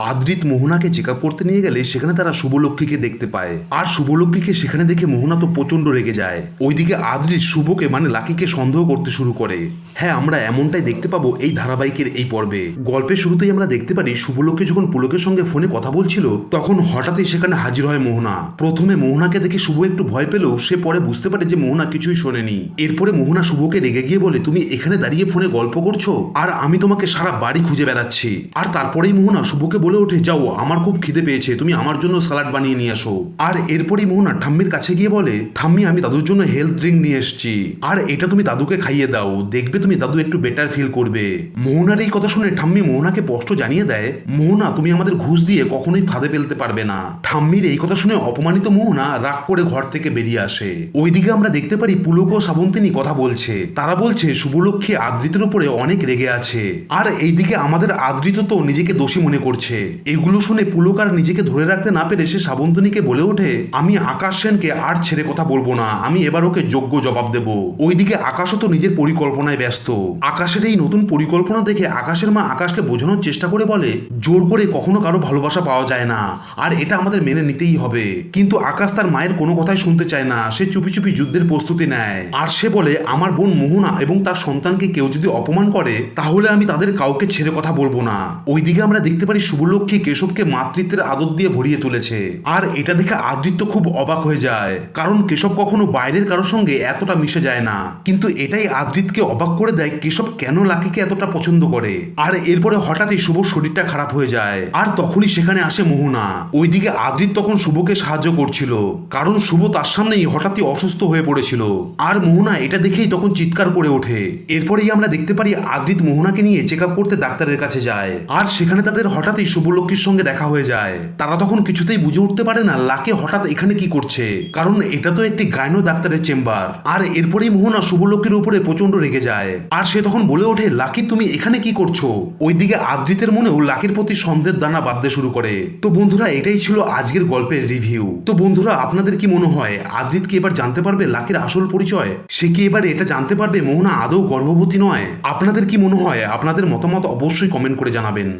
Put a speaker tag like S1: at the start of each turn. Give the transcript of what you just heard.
S1: Adrit মোহনাকে check up করতে নিয়ে গেলে সেখানে তারা শুভলক্ষ্মীকে দেখতে পায়। আর শুভলক্ষ্মীকে সেখানে দেখে মোহনা তো প্রচণ্ড রেগে যায়। ওইদিকে আদ্রিত শুভকে মানে লাকিকে সন্দেহ করতে শুরু করে। হ্যাঁ আমরা এমনটাই দেখতে পাবো এই ধারাবাহিকের এই পর্বে। গল্পের শুরুতেই আমরা দেখতে পারি শুভলক্ষ্মী যখন পুলকের সঙ্গে ফোনে কথা বলছিল, তখন হঠাৎই সেখানে হাজির হয় মোহনা। প্রথমে মোহনাকে দেখে শুভ একটু ভয় পেলেও সে পরে বুঝতে পারে যে মোহনা কিছুই শোনেনি। এরপরে মোহনা শুভকে রেগে গিয়ে বলে, তুমি এখানে দাঁড়িয়ে ফোনে গল্প করছ? আর আমি তোমাকে সারা বাড়ি খুঁজে বেড়াচ্ছি। আর তারপরেই মোহনা শুভকে বলে ওঠে যাও, আমার খুব খিদে পেয়েছে, তুমি আমার জন্য স্যালাড বানিয়ে নিয়ে আসো আর এরপরই মোহনা ঠাম্মির কাছে গিয়ে বলে, ঠাম্মি, আমি দাদুর জন্য হেলথ ড্রিঙ্ক নিয়ে এসেছি। আর এটা তুমি দাদুকে খাইয়ে দাও, দেখবে তুমি দাদু একটু বেটার ফিল করবে। মোহনার এই কথা শুনে ঠাম্মি মোহনাকে স্পষ্ট জানিয়ে দেয়, মোহনা, তুমি আমাদের ঘুষ দিয়ে কখনোই ফাঁদে ফেলতে পারবে না। ঠাম্মির এই কথা শুনে অপমানিত মোহনা রাগ করে ঘর থেকে বেরিয়ে আসে। ওইদিকে আমরা দেখতে পারি পুলক ও শ্রাবন্তিনী কথা বলছে। তারা বলছে, শুভলক্ষ্মী আদ্রিতের উপরে অনেক রেগে আছে। আর এইদিকে আমাদের আদৃত তো নিজেকে দোষী মনে করছে। এগুলো শুনে পুলক আর নিজেকে ধরে রাখতে না পেরে সে শ্রাবন্তনীকে বলে ওঠে, আমি আকাশ সেনকে আর ছেড়ে কথা বলব না, আমি এবার ওকে যোগ্য জবাব দেব। ওইদিকে আকাশও তো নিজের পরিকল্পনায় ব্যস্ত। আকাশের এই নতুন পরিকল্পনা দেখে আকাশের মা আকাশকে বোঝানোর চেষ্টা করে বলে, জোর করে কখনো কারও ভালোবাসা পাওয়া যায় না, আর এটা আমাদের মেনে নিতেই হবে। কিন্তু আকাশ তার মায়ের কোনো কথাই শুনতে চায় না, সে চুপি চুপি যুদ্ধের প্রস্তুতি নেয়। আর সে বলে, আমার বোন মোহনা এবং তার সন্তানকে কেউ যদি অপমান করে, তাহলে আমি তাদের কাউকে ছেড়ে কথা বলব না। ওইদিকে আমরা দেখতে পারি শুভলক্ষ্মী কেশবকে মাতৃত্বের আদর দিয়ে ভরিয়ে তুলেছে। আর এটা দেখে আদৃত্য খুব অবাক হয়ে যায়। কারণ কেশব কখনো বাইরের কারোর সঙ্গে এতটা মিশে যায় না। কিন্তু এটাই আদৃতকে অবাক করে দেয় কেশব কেন লাকিকে এতটা পছন্দ করে। আর এরপরে হঠাৎই শুভ শরীরটা খারাপ হয়ে যায়। আর তখনই সেখানে আসে মোহনা। ওইদিকে আদৃত তখন শুভকে সাহায্য করছিল। কারণ শুভ তার সামনেই হঠাৎই অসুস্থ হয়ে পড়েছিল। আর মোহনা এটা দেখেই তখন চিৎকার করে ওঠে। এরপরেই আমরা দেখতে পারি আদৃত মোহনাকে নিয়ে চেক করতে ডাক্তারের কাছে যায়। আর সেখানে তাদের হঠাৎই শুভলক্ষ্মীর সঙ্গে দেখা হয়ে যায়। তারা তখন কিছুতেই বুঝে উঠতে পারে না, লাকে হঠাৎ এখানে কি করছে। কারণ এটা তো একটি গাইনো ডাক্তারের চেম্বার। আর এরপরেই মোহনা শুভলক্ষ্মীর উপরে প্রচণ্ড রেগে যায়। আর সে তখন বলে ওঠে, লাকি, তুমি এখানে কি করছ? ওইদিকে আদ্রিতের মনেও লাকির প্রতি সন্দেহের দানা বাঁধতে শুরু করে। তো বন্ধুরা, এটাই ছিল আজকের গল্পের রিভিউ। তো বন্ধুরা, আপনাদের কি মনে হয়, আদ্রিত কি এবার জানতে পারবে লাকির আসল পরিচয়? সে কি এবার এটা জানতে পারবে, মোহনা আদৌ গর্ভবতী নয়? আপনাদের কি মনে হয়, আপনাদের মতামত অবশ্যই কমেন্ট করে জানাবেন।